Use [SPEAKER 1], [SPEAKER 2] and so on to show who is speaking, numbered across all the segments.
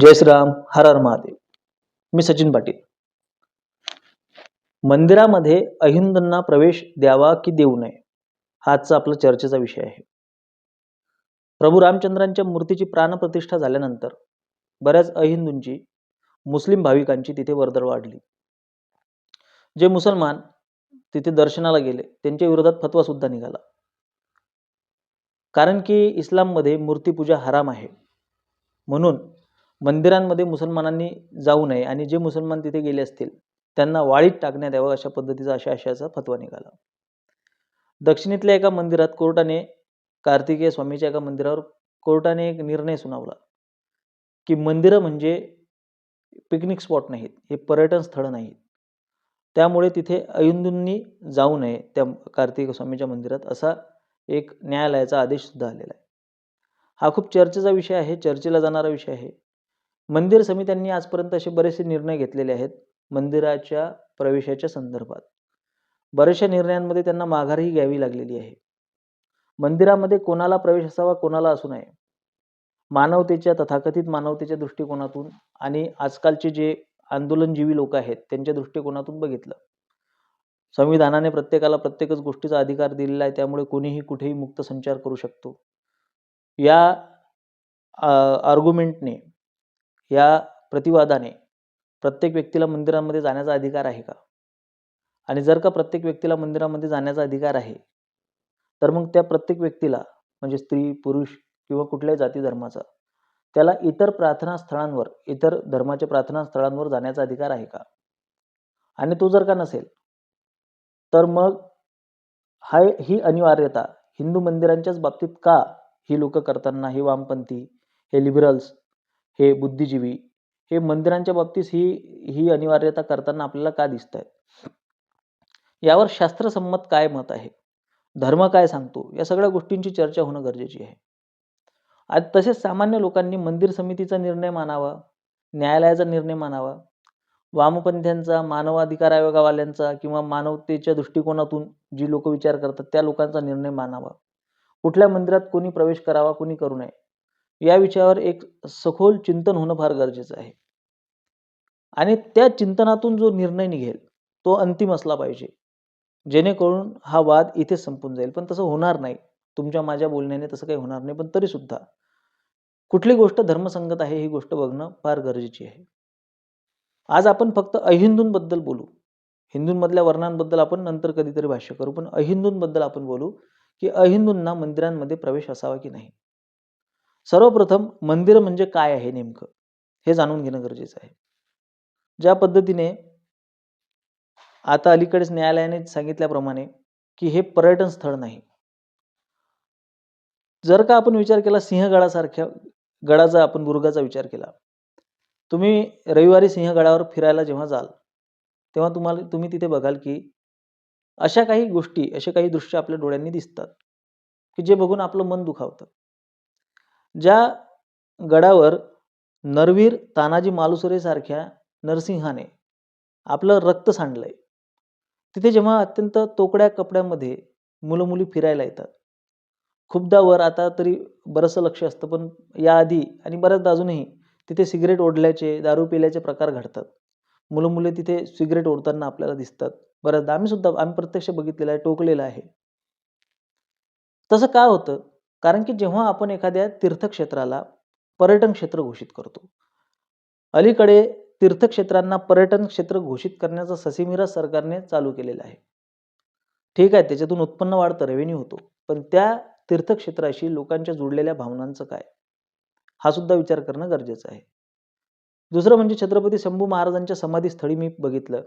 [SPEAKER 1] जय श्रीराम हर हर महादेव. मी सचिन पाटील. मंदिरामध्ये अहिंदूंना प्रवेश द्यावा की देऊ नये हाचा आजचा आपला चर्चेचा विषय आहे. प्रभू रामचंद्रांच्या मूर्तीची प्राणप्रतिष्ठा झाल्यानंतर बऱ्याच अहिंदूंची मुस्लिम भाविकांची तिथे वर्दळ वाढली. जे मुसलमान तिथे दर्शनाला गेले त्यांच्या विरोधात फतवा सुद्धा निघाला. कारण की इस्लाममध्ये मूर्तीपूजा हराम आहे. म्हणून मंदिरांमध्ये मुसलमानांनी जाऊ नये आणि जे मुसलमान तिथे गेले असतील त्यांना वाळीत टाकण्यात यावं अशा पद्धतीचा अशा आशयाचा फतवा निघाला. दक्षिणेतल्या एका मंदिरात कोर्टाने कार्तिकेय स्वामीच्या एका मंदिरावर कोर्टाने एक निर्णय सुनावला की मंदिरं म्हणजे पिकनिक स्पॉट नाहीत हे पर्यटन स्थळं नाहीत. त्यामुळे तिथे अयुंदूंनी जाऊ नये त्या कार्तिक स्वामीच्या मंदिरात असा एक न्यायालयाचा आदेश सुद्धा आलेला आहे. हा खूप चर्चेचा विषय आहे चर्चेला जाणारा विषय आहे. मंदिर समित्यांनी आजपर्यंत असे बरेचसे निर्णय घेतलेले आहेत मंदिराच्या प्रवेशाच्या संदर्भात. बऱ्याचशा निर्णयांमध्ये त्यांना माघारही घ्यावी लागलेली आहे. मंदिरामध्ये कोणाला प्रवेश असावा कोणाला असू नये. मानवतेच्या तथाकथित मानवतेच्या दृष्टिकोनातून आणि आजकालचे जे आंदोलनजीवी लोक आहेत त्यांच्या दृष्टिकोनातून बघितलं. संविधानाने प्रत्येकाला प्रत्येकच गोष्टीचा अधिकार दिलेला आहे त्यामुळे कोणीही कुठेही मुक्त संचार करू शकतो. या आर्ग्युमेंटने या प्रतिवादाने प्रत्येक व्यक्तीला मंदिरामध्ये जाण्याचा अधिकार आहे का? आणि जर का प्रत्येक व्यक्तीला मंदिरामध्ये जाण्याचा अधिकार आहे तर मग त्या प्रत्येक व्यक्तीला म्हणजे स्त्री पुरुष किंवा कुठल्याही जाती धर्माचा त्याला इतर प्रार्थना स्थळांवर इतर धर्माच्या प्रार्थना स्थळांवर जाण्याचा अधिकार आहे का? आणि तो जर का नसेल तर मग हा ही अनिवार्यता हिंदू मंदिरांच्याच बाबतीत का ही लोक करताना हे वामपंथी हे लिबरल्स हे बुद्धिजीवी हे मंदिरांच्या बाबतीत ही ही अनिवार्यता करताना आपल्याला का दिसत आहे यावर शास्त्रसंमत काय मत आहे? धर्म काय सांगतो? या सगळ्या गोष्टींची चर्चा होणं गरजेची आहे. आज तसेच सामान्य लोकांनी मंदिर समितीचा निर्णय मानावा न्यायालयाचा निर्णय मानावा वामपंथ्यांचा मानवाधिकार आयोगावाल्यांचा किंवा मानवतेच्या दृष्टिकोनातून जी लोक विचार करतात त्या लोकांचा निर्णय मानावा. कुठल्या मंदिरात कोणी प्रवेश करावा कोणी करू नये. या विषयावर एक सखोल चिंतन होणं फार गरजेचं आहे. आणि त्या चिंतनातून जो निर्णय निघेल तो अंतिम असला पाहिजे. जेणेकरून हा वाद इथे संपून जाईल. पण तसं होणार नाही. तुमच्या माझ्या बोलण्याने तसं काही होणार नाही. पण तरीसुद्धा कुठली गोष्ट धर्मसंगत आहे ही गोष्ट बघणं फार गरजेची आहे. आज आपण फक्त अहिंदूंबद्दल बोलू. हिंदूंमधल्या वर्णांबद्दल आपण नंतर कधीतरी भाष्य करू. पण अहिंदूंबद्दल आपण बोलू की अहिंदूंना मंदिरांमध्ये प्रवेश असावा की नाही? सर्वप्रथम मंदिर म्हणजे काय आहे नेमकं? हे जाणून घेणं गरजेचं आहे. ज्या पद्धतीने आता अलीकडेच न्यायालयाने सांगितल्याप्रमाणे की हे पर्यटन स्थळ नाही. जर का आपण विचार केला सिंहगडासारख्या गडाचा आपण दुर्गाचा विचार केला. तुम्ही रविवारी सिंहगडावर फिरायला जेव्हा जाल तेव्हा तुम्हाला तुम्ही तिथे बघाल की अशा काही गोष्टी असे काही दृश्य आपल्या डोळ्यांनी दिसतात की जे बघून आपलं मन दुखावतं. ज्या गडावर नरवीर तानाजी मालुसरेसारख्या नरसिंहाने आपलं रक्त सांडलंय तिथे जेव्हा अत्यंत तोकड्या कपड्यामध्ये मुलं मुली फिरायला येतात. खूपदा वर आता तरी बरंचसं लक्ष असतं पण याआधी आणि बऱ्याचदा अजूनही तिथे सिगरेट ओढल्याचे दारू पिल्याचे प्रकार घडतात. मुलं मुले तिथे सिगरेट ओढताना आपल्याला दिसतात. बऱ्याचदा आम्ही सुद्धा आम्ही प्रत्यक्ष बघितलेलं आहे टोकलेलं आहे. तसं का होतं? कारण की जेव्हा आपण एखाद्या तीर्थक्षेत्राला पर्यटन क्षेत्र घोषित करतो अलीकडे तीर्थक्षेत्रांना पर्यटन क्षेत्र घोषित करण्याचा ससिमिरा सरकारने चालू केलेला आहे. ठीक आहे त्याच्यातून उत्पन्न वाढतं रेव्हेन्यू होतो पण त्या तीर्थक्षेत्राशी लोकांच्या जुडलेल्या भावनांचं काय? हा सुद्धा विचार करणं गरजेचं आहे. दुसरं म्हणजे छत्रपती शंभू महाराजांच्या समाधीस्थळी मी बघितलं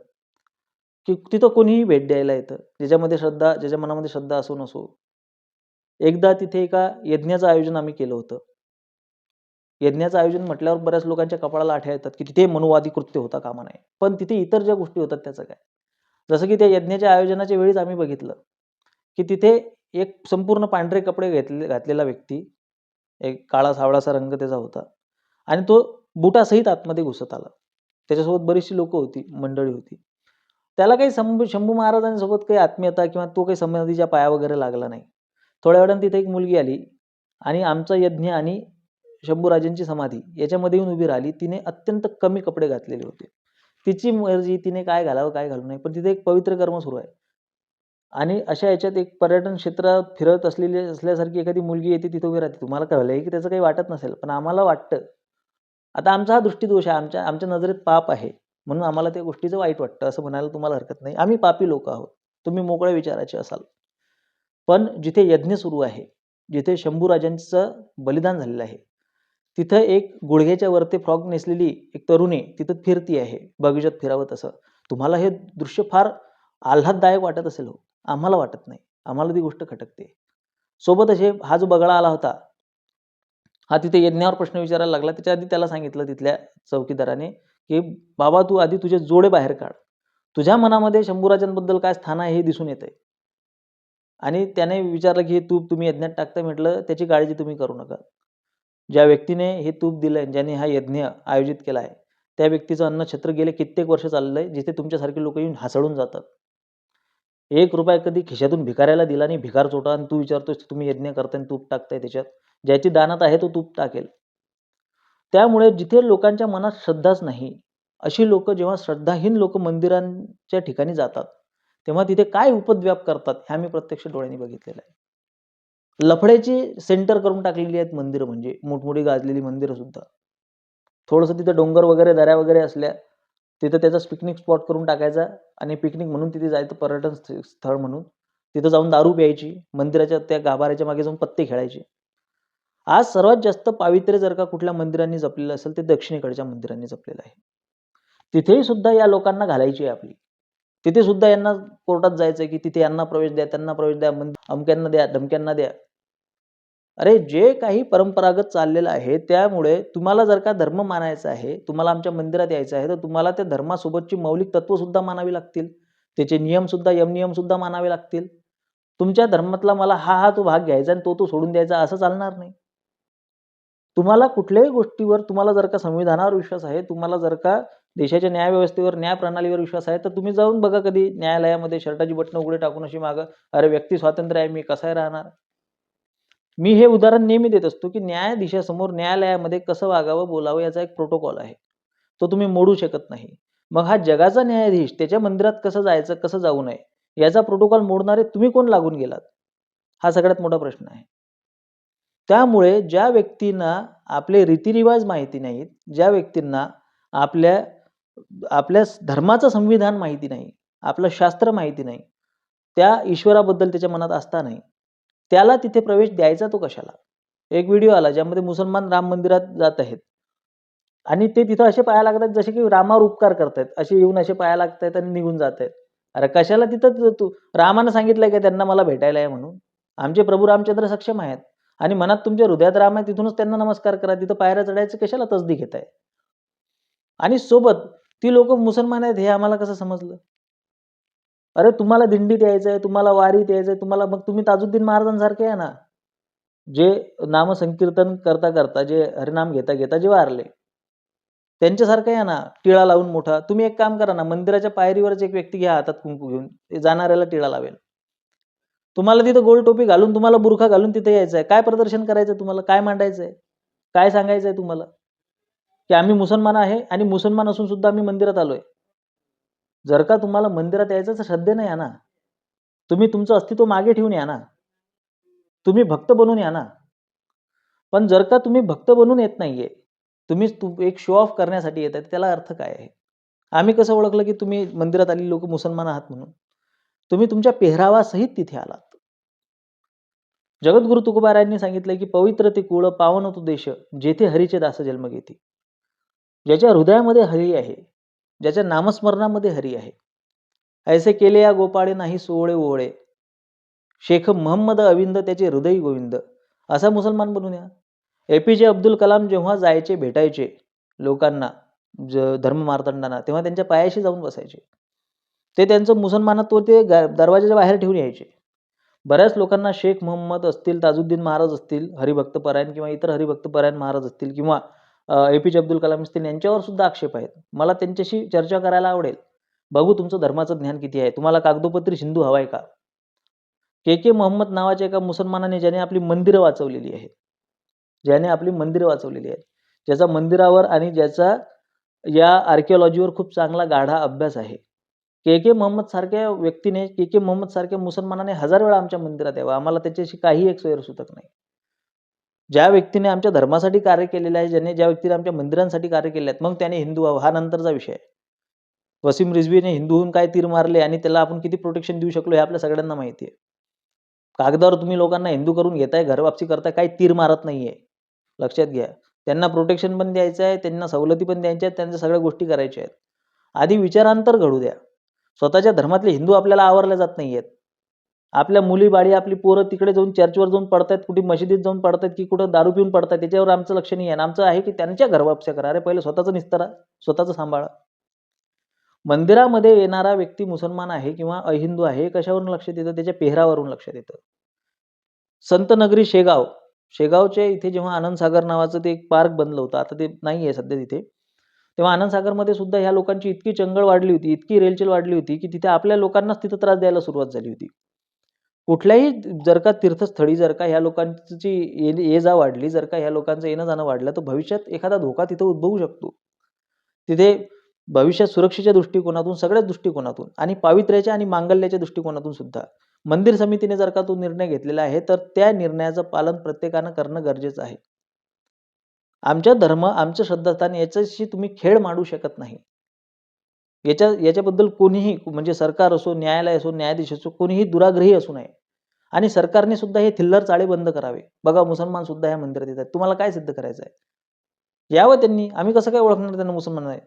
[SPEAKER 1] की तिथं कोणीही भेट द्यायला येतं ज्याच्यामध्ये श्रद्धा ज्याच्या मनामध्ये श्रद्धा असो नसो एकदा तिथे एका यज्ञाचं आयोजन आम्ही केलं होतं. यज्ञाचं आयोजन म्हटल्यावर बऱ्याच लोकांच्या कपाळाला आठ्या येतात की तिथे मनोवादी कृत्य होता कामा नये. पण तिथे इतर ज्या गोष्टी होतात त्याचं काय? जसं की त्या यज्ञाच्या आयोजनाच्या वेळीच आम्ही बघितलं की तिथे एक संपूर्ण पांढरे कपडे घेतले घातलेला व्यक्ती एक काळा सावळासा रंग त्याचा होता आणि तो बुटासहित आतमध्ये घुसत आला. त्याच्यासोबत बरीचशी लोक होती मंडळी होती. त्याला काही शंभू शंभू महाराजांसोबत काही आत्मीयता किंवा तो काही समाधीच्या पाया वगैरे लागला नाही. थोड्या वेळानं तिथे एक मुलगी आली आणि आमचा यज्ञ आणि शंभूराजांची समाधी याच्यामध्ये येऊन उभी राहिली. तिने अत्यंत कमी कपडे घातलेले होते. तिची मर्जी तिने काय घालावं काय घालू नये. पण तिथे एक पवित्र कर्म सुरू आहे. आणि अशा याच्यात एक पर्यटन क्षेत्रात फिरत असलेली असल्यासारखी एखादी मुलगी येते तिथे उभी राहते. तुम्हाला कळलंय की त्याचं काही वाटत नसेल पण आम्हाला वाटतं. आता आमचा हा दृष्टीदोष आहे. आमच्या आमच्या नजरेत पाप आहे. म्हणून आम्हाला त्या गोष्टीचं वाईट वाटतं. असं म्हणायला तुम्हाला हरकत नाही. आम्ही पापी लोक आहोत. तुम्ही मोकळ्या विचाराचे असाल. पण जिथे यज्ञ सुरू आहे जिथे शंभूराजांचं बलिदान झालेलं आहे तिथं एक गुडघ्याच्या वरती फ्रॉक नेसलेली एक तरुणी तिथं फिरती आहे बगीचात फिरावं तसं. तुम्हाला हे दृश्य फार आल्हाददायक वाटत असेल हो. आम्हाला वाटत नाही. आम्हाला ती गोष्ट खटकते. सोबत असे हा जो बगळा आला होता हा तिथे यज्ञावर प्रश्न विचारायला लागला. त्याच्या आधी त्याला सांगितलं तिथल्या चौकीदाराने की बाबा तू आधी तुझे जोडे बाहेर काढ. तुझ्या मनामध्ये शंभूराजांबद्दल काय स्थान आहे हे दिसून येतंय. आणि त्याने विचारलं की हे तूप तुम्ही यज्ञात टाकता म्हटलं त्याची काळजी तुम्ही करू नका. ज्या व्यक्तीने हे तूप दिलंय ज्याने हा यज्ञ आयोजित केला आहे त्या व्यक्तीचं अन्नछत्र गेले कित्येक वर्ष चाललंय आहे जिथे तुमच्यासारखे लोक येऊन हासळून जातात. एक रुपया कधी खिशातून भिकाऱ्याला दिला आणि भिकार चोटा आणि तू विचारतोस तुम्ही यज्ञ करताय तूप टाकताय त्याच्यात. ज्याची दानात आहे तो तूप टाकेल. त्यामुळे जिथे लोकांच्या मनात श्रद्धाच नाही अशी लोक जेव्हा श्रद्धाहीन लोक मंदिरांच्या ठिकाणी जातात तेव्हा तिथे काय उपद्व्याप करतात हे आम्ही प्रत्यक्ष डोळ्यांनी बघितलेलं आहे. लफड्याची सेंटर करून टाकलेली आहेत मंदिरं म्हणजे मोठमोठी गाजलेली मंदिरं सुद्धा. थोडंसं तिथं डोंगर वगैरे दऱ्या वगैरे असल्या तिथं त्याचा पिकनिक स्पॉट करून टाकायचा आणि पिकनिक म्हणून तिथे जायचं पर्यटन स्थळ म्हणून. तिथं जाऊन दारू प्यायची मंदिराच्या त्या गाभाऱ्याच्या मागे जाऊन पत्ते खेळायचे. आज सर्वात जास्त पावित्र्य जर का कुठल्या मंदिरांनी जपलेलं असेल ते दक्षिणेकडच्या मंदिरांनी जपलेलं आहे. तिथेही सुद्धा या लोकांना घालायची आहे आपली. तिथे सुद्धा यांना कोर्टात जायचं की तिथे यांना प्रवेश द्या त्यांना प्रवेश द्या अमक्यांना द्या धमक्यांना द्या. अरे जे काही परंपरागत चाललेलं आहे त्यामुळे तुम्हाला जर का धर्म मानायचा आहे तुम्हाला आमच्या मंदिरात यायचं आहे तर तुम्हाला त्या धर्मासोबतची मौलिक तत्व सुद्धा मानावी लागतील. त्याचे नियम सुद्धा यमनियम सुद्धा मानावे लागतील. तुमच्या धर्मातला मला हा हा तो भाग घ्यायचा आणि तो तो सोडून द्यायचा असं चालणार नाही. तुम्हाला कुठल्याही गोष्टीवर तुम्हाला जर का संविधानावर विश्वास आहे तुम्हाला जर का देशाच्या न्यायव्यवस्थेवर न्याय प्रणालीवर विश्वास आहे तर तुम्ही जाऊन बघा कधी न्यायालयामध्ये शर्टाची बटणं उघडे टाकून अशी मागं अरे व्यक्ती स्वातंत्र्य आहे मी कसाय राहणार? मी हे उदाहरण नेहमी देत असतो की न्यायाधीशासमोर न्यायालयामध्ये कसं वागावं बोलावं याचा एक प्रोटोकॉल आहे. तो तुम्ही मोडू शकत नाही. मग हा जगाचा न्यायाधीश त्याच्या मंदिरात कसं जायचं कसं जाऊ नये याचा प्रोटोकॉल मोडणारे तुम्ही कोण लागून गेलात? हा सगळ्यात मोठा प्रश्न आहे. त्यामुळे ज्या व्यक्तींना आपले रीतिरिवाज माहिती नाहीत ज्या व्यक्तींना आपल्या आपल्या धर्माचं संविधान माहिती नाही आपलं शास्त्र माहिती नाही त्या ईश्वराबद्दल त्याच्या मनात असता नाही त्याला तिथे प्रवेश द्यायचा तो कशाला? एक व्हिडिओ आला ज्यामध्ये मुसलमान राम मंदिरात जात आहेत. आणि ते तिथं असे पाया लागतात जसे की रामावर उपकार करतायत. असे येऊन असे पाया लागतायत आणि निघून जात आहेत अरे कशाला तिथं तू रामानं सांगितलंय का त्यांना मला भेटायला आहे म्हणून? आमचे प्रभू रामचंद्र सक्षम आहेत. आणि मनात तुमच्या हृदयात राम आहे तिथूनच त्यांना नमस्कार करा. तिथं पायऱ्या चढायचं कशाला तसदी घेत आहे आणि सोबत ती लोक मुसलमान आहेत हे आम्हाला कसं समजलं? अरे तुम्हाला दिंडीत यायचं आहे तुम्हाला वारीत यायचं आहे तुम्हाला मग तुम्ही ताजुद्दीन महाराजांसारखे आहे ना? जे नामसंकीर्तन करता करता जे हरिनाम घेता घेता जे वारले. त्यांच्यासारखं आहे ना टिळा लावून मोठा. तुम्ही एक काम करा ना मंदिराच्या पायरीवरच एक व्यक्ती घ्या हातात कुंकू घेऊन. ते जाणाऱ्याला टिळा लावेल. तुम्हाला तिथं गोल टोपी घालून तुम्हाला बुरखा घालून तिथे यायचं आहे काय प्रदर्शन करायचं तुम्हाला? काय मांडायचं आहे काय सांगायचं आहे तुम्हाला? की आम्ही मुसलमान आहे आणि मुसलमान असून सुद्धा आम्ही मंदिरात आलोय. जर का तुम्हाला मंदिरात यायचं तर श्रद्धे नाही या ना तुम्ही तुमचं अस्तित्व मागे ठेवून या ना. तुम्ही भक्त बनून या ना. पण जर का तुम्ही भक्त बनून येत नाहीये तुम्ही एक शो ऑफ करण्यासाठी येत आहे त्याला अर्थ काय आहे? आम्ही कसं ओळखलं की तुम्ही मंदिरात आली लोक मुसलमान आहात म्हणून? तुम्ही तुमच्या पेहरावासहित तिथे आलात. जगद्गुरु तुकोबारायांनी सांगितलंय की पवित्र ते कुळ पावन तो देश जेथे हरीचे दास जन्म घेते. ज्याच्या हृदयामध्ये हरी आहे ज्याच्या नामस्मरणामध्ये हरी आहे. ऐसे केले या गोपाळे नाही सोवळे ओवळे. शेख महम्मद अविंद त्याचे हृदय गोविंद. असा मुसलमान बनून या. ए पी जे अब्दुल कलाम जेव्हा जायचे भेटायचे लोकांना ज धर्म मार्तंडांना तेव्हा त्यांच्या पायाशी जाऊन बसायचे. ते त्यांचं मुसलमानत्व ते दरवाजाच्या बाहेर ठेवून यायचे. बऱ्याच लोकांना शेख मोहम्मद असतील ताजुद्दीन महाराज असतील हरिभक्त परायण किंवा इतर हरिभक्त परायण महाराज असतील किंवा ए पी जे अब्दुल कलाम असतील यांच्यावर सुद्धा आक्षेप आहेत. मला त्यांच्याशी चर्चा करायला आवडेल. बघू तुमचं धर्माचं ज्ञान किती आहे. तुम्हाला कागदोपत्री हिंदू हवाय का? के के मोहम्मद नावाच्या एका मुसलमानाने ज्याने आपली मंदिरं वाचवलेली आहेत. ज्याने आपली मंदिरं वाचवलेली आहेत. ज्याचा मंदिरावर आणि ज्याचा या आर्किओलॉजीवर खूप चांगला गाढा अभ्यास आहे. के के मोहम्मद सारख्या व्यक्तीने के के मोहम्मद सारख्या मुसलमानाने हजार वेळा आमच्या मंदिरात यावं. आम्हाला त्याच्याशी काही एक सुतक नाही. ज्या व्यक्तीने आमच्या धर्मासाठी कार्य केलेलं आहे ज्याने ज्या व्यक्तीने आमच्या मंदिरांसाठी कार्य केले आहेत मग त्याने हिंदू व्हावं. हा नंतरचा विषय आहे. वसीम रिझवीने हिंदू होऊन काय तीर मारले आणि त्याला आपण किती प्रोटेक्शन देऊ शकलो हे आपल्या सगळ्यांना माहिती आहे. कागदावर तुम्ही लोकांना हिंदू करून घेताय घरवापसी करताय काही तीर मारत नाहीये. लक्षात घ्या. त्यांना प्रोटेक्शन पण द्यायचं आहे त्यांना सवलती पण द्यायच्या आहेत त्यांच्या सगळ्या गोष्टी करायच्या आहेत. आधी विचारांतर घडू द्या. स्वतःच्या धर्मातले हिंदू आपल्याला आवरले जात नाही आहेत आपल्या मुली बाळी आपली पोरं तिकडे जाऊन चर्चवर जाऊन पडतायत कुठे मशिदीत जाऊन पडतायत की कुठं दारू पिऊन पडतायत त्याच्यावर आमचं लक्ष नाही आहे आमचं आहे की त्यांच्या घरवापस्या करा. अरे पहिले स्वतःचं निस्तारा स्वतःचं सांभाळा. मंदिरामध्ये येणारा व्यक्ती मुसलमान आहे किंवा अहिंदू आहे कशावरून लक्ष देतं? त्याच्या पेहरावरून लक्ष देतं. संतनगरी शेगाव. शेगावच्या इथे जेव्हा आनंदसागर नावाचं ते एक पार्क बनलं होतं. आता ते नाही आहे सध्या तिथे. तेव्हा आनंदसागरमध्ये सुद्धा ह्या लोकांची इतकी चंगळ वाढली होती इतकी रेलचेल वाढली होती की तिथे आपल्या लोकांनाच तिथं त्रास द्यायला सुरुवात झाली होती. कुठल्याही जर का तीर्थस्थळी जर का ह्या लोकांची ये ये जा वाढली जर का ह्या लोकांचं येणं जाणं वाढलं तर भविष्यात एखादा धोका तिथं उद्भवू शकतो. तिथे भविष्यात सुरक्षेच्या दृष्टिकोनातून सगळ्याच दृष्टिकोनातून आणि पावित्र्याच्या आणि मांगल्याच्या दृष्टिकोनातून सुद्धा. मंदिर समितीने जर का तो निर्णय घेतलेला आहे तर त्या निर्णयाचं पालन प्रत्येकानं करणं गरजेचं आहे. आमच्या धर्म आमचं श्रद्धास्थान याच्याशी तुम्ही खेळ मांडू शकत नाही. याच्या याच्याबद्दल कोणीही म्हणजे सरकार असो न्यायालय असो न्यायाधीश असो कोणीही दुराग्रही असू नये. आणि सरकारने सुद्धा हे थिल्लर चाळे बंद करावे. बघा मुसलमान सुद्धा ह्या मंदिरात येतात. तुम्हाला काय सिद्ध करायचं आहे? यावं त्यांनी. आम्ही कसं काय ओळखणार त्यांना मुसलमान आहे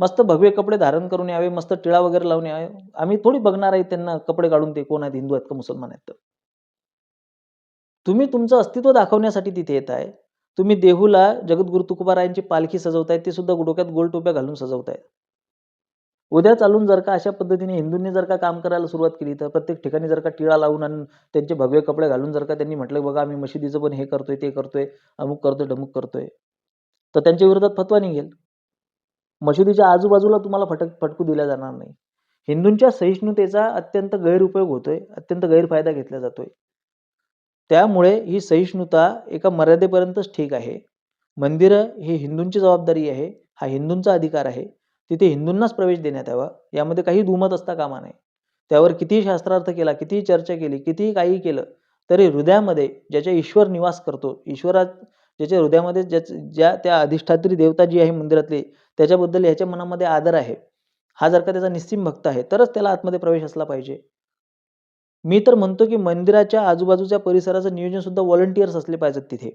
[SPEAKER 1] मस्त भगवे कपडे धारण करून यावे मस्त टिळा वगैरे लावून यावे. आम्ही थोडी बघणार आहे त्यांना कपडे काढून ते कोण आहेत हिंदू आहेत का मुसलमान आहेत तुम्ही तुमचं अस्तित्व दाखवण्यासाठी तिथे येत आहे. तुम्ही देहूला जगद्गुरु तुकोबारायांची पालखी सजवतायत ते सुद्धा डोक्यात गोल टोप्या घालून सजवतायत उद्या चालून जर का अशा पद्धतीने हिंदूंनी जर का काम करायला सुरुवात केली तर प्रत्येक ठिकाणी जर का टिळा लावून आणि त्यांचे भगवे कपडे घालून जर का त्यांनी म्हटलं बघा आम्ही मशिदीचं पण हे करतोय ते करतोय अमुक करतोय डमुक करतोय. तर त्यांच्या विरोधात फतवा निघेल. मशिदीच्या आजूबाजूला तुम्हाला फटक फटकू दिला जाणार नाही. हिंदूंच्या सहिष्णुतेचा अत्यंत गैरउपयोग होतोय अत्यंत गैरफायदा घेतला जातोय. त्यामुळे ही सहिष्णुता एका मर्यादेपर्यंतच ठीक आहे. मंदिरं ही हिंदूंची जबाबदारी आहे हा हिंदूंचा अधिकार आहे. तिथे हिंदूंनाच प्रवेश देण्यात यावा. यामध्ये काही दुमत असता कामा नये. त्यावर कितीही शास्त्रार्थ केला कितीही चर्चा केली कितीही काही केलं तरी हृदयामध्ये ज्याच्या ईश्वर निवास करतो ईश्वरात ज्याच्या हृदयामध्ये ज्या ज्या त्या अधिष्ठात्री देवता जी आहे मंदिरातली त्याच्याबद्दल ह्याच्या मनामध्ये आदर आहे. हा जर का त्याचा निस्सिम भक्त आहे तरच त्याला आतमध्ये प्रवेश असला पाहिजे. मी तर म्हणतो की मंदिराच्या आजूबाजूच्या परिसराचं नियोजन सुद्धा व्हॉलंटियर्स असले पाहिजेत तिथे.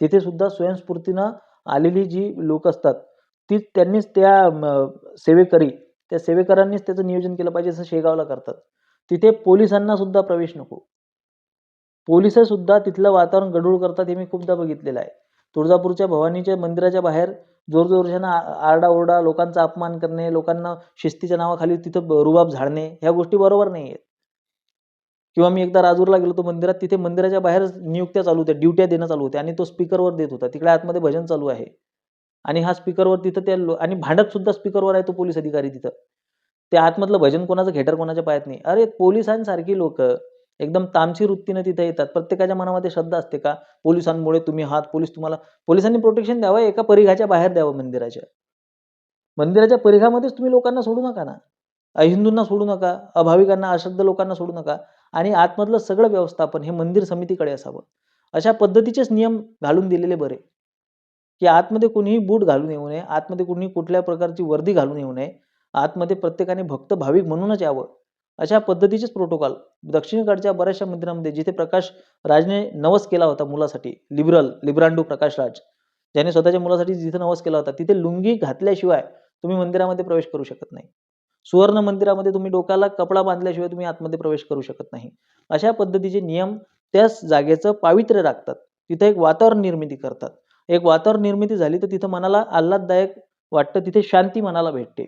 [SPEAKER 1] तिथे सुद्धा स्वयंस्फूर्तीनं आलेली जी लोक असतात ती त्यांनीच त्या सेवेकरी त्या सेवेकरांनीच त्याचं नियोजन केलं पाहिजे असं शेगावला करतात. तिथे पोलिसांना सुद्धा प्रवेश नको. पोलीस सुद्धा तिथलं वातावरण गडूळ करतात हे मी खूपदा बघितलेलं आहे. तुळजापूरच्या भवानीच्या मंदिराच्या बाहेर जोरजोरच्यानं आरडाओरडा लोकांचा अपमान करणे लोकांना शिस्तीच्या नावाखाली तिथं रुबाब झाडणे ह्या गोष्टी बरोबर नाही आहेत. किंवा मी एकदा राजूरला गेलो तो मंदिरात तिथे मंदिराच्या बाहेर नियुक्त्या चालू होत्या ड्युट्या देणं चालू होत्या आणि तो स्पीकरवर देत होता. तिकडे आतमध्ये भजन चालू आहे. आणि हा स्पीकरवर तिथं त्या आणि भांडत सुद्धा स्पीकरवर आहे तो पोलीस अधिकारी तिथं. ते आतमधलं भजन कोणाचं घेटर कोणाच्या पायात नाही. अरे पोलिसांसारखी लोक एकदम तामची वृत्तीने तिथे येतात. प्रत्येकाच्या मनामध्ये श्रद्धा असते का? पोलिसांमुळे तुम्ही हात पोलीस तुम्हाला पोलिसांनी प्रोटेक्शन द्यावं एका परिघाच्या बाहेर द्यावं मंदिराच्या. मंदिराच्या परिघामध्येच तुम्ही लोकांना सोडू नका ना. अहिंदूंना सोडू नका अभाविकांना अश्रद्ध लोकांना सोडू नका आणि आतमधलं सगळं व्यवस्थापन हे मंदिर समितीकडे असावं. अशा पद्धतीचेच नियम घालून दिलेले बरे. की आतमध्ये कुणीही बूट घालून येऊ नये आतमध्ये कुणीही कुठल्या प्रकारची वर्दी घालून येऊ नये आतमध्ये प्रत्येकाने भक्त भाविक म्हणूनच यावं. अशा पद्धतीचेच प्रोटोकॉल दक्षिणेकडच्या बऱ्याचशा मंदिरामध्ये जिथे प्रकाश राजने नवस केला होता मुलासाठी लिबरल लिब्रांडू प्रकाश राज ज्याने स्वतःच्या मुलासाठी जिथे नवस केला होता तिथे लुंगी घातल्याशिवाय तुम्ही मंदिरामध्ये प्रवेश करू शकत नाही. सुवर्ण मंदिरामध्ये तुम्ही डोक्याला कपडा बांधल्याशिवाय तुम्ही आतमध्ये प्रवेश करू शकत नाही. अशा पद्धतीचे नियम त्याच जागेचं पावित्र्य राखतात. तिथे एक वातावरण निर्मिती करतात. एक वातावरण निर्मिती झाली तर तिथं मनाला आल्हाददायक वाटतं तिथे शांती मनाला भेटते.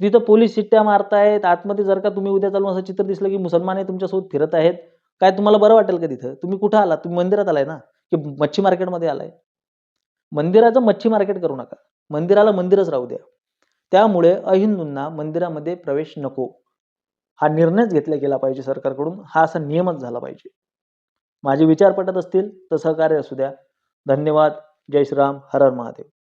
[SPEAKER 1] तिथं पोलीस शिट्ट्या मारतायत आतमध्ये जर का तुम्ही उद्या चालून असं चित्र दिसलं की मुसलमान हे तुमच्यासोबत फिरत आहेत काय तुम्हाला बरं वाटेल का तिथं? तुम्ही कुठं आला तुम्ही मंदिरात आलाय ना? की मच्छी मार्केटमध्ये आलाय? मंदिराचं मच्छी मार्केट करू नका. मंदिराला मंदिरच राहू द्या. त्यामुळे अहिंदूंना मंदिरामध्ये प्रवेश नको. हा निर्णयच घेतला गेला पाहिजे सरकारकडून. हा असा नियमच झाला पाहिजे. माझे विचार पटत असतील तर सहकार्य असू द्या. धन्यवाद. जय श्रीराम हर हर महादेव.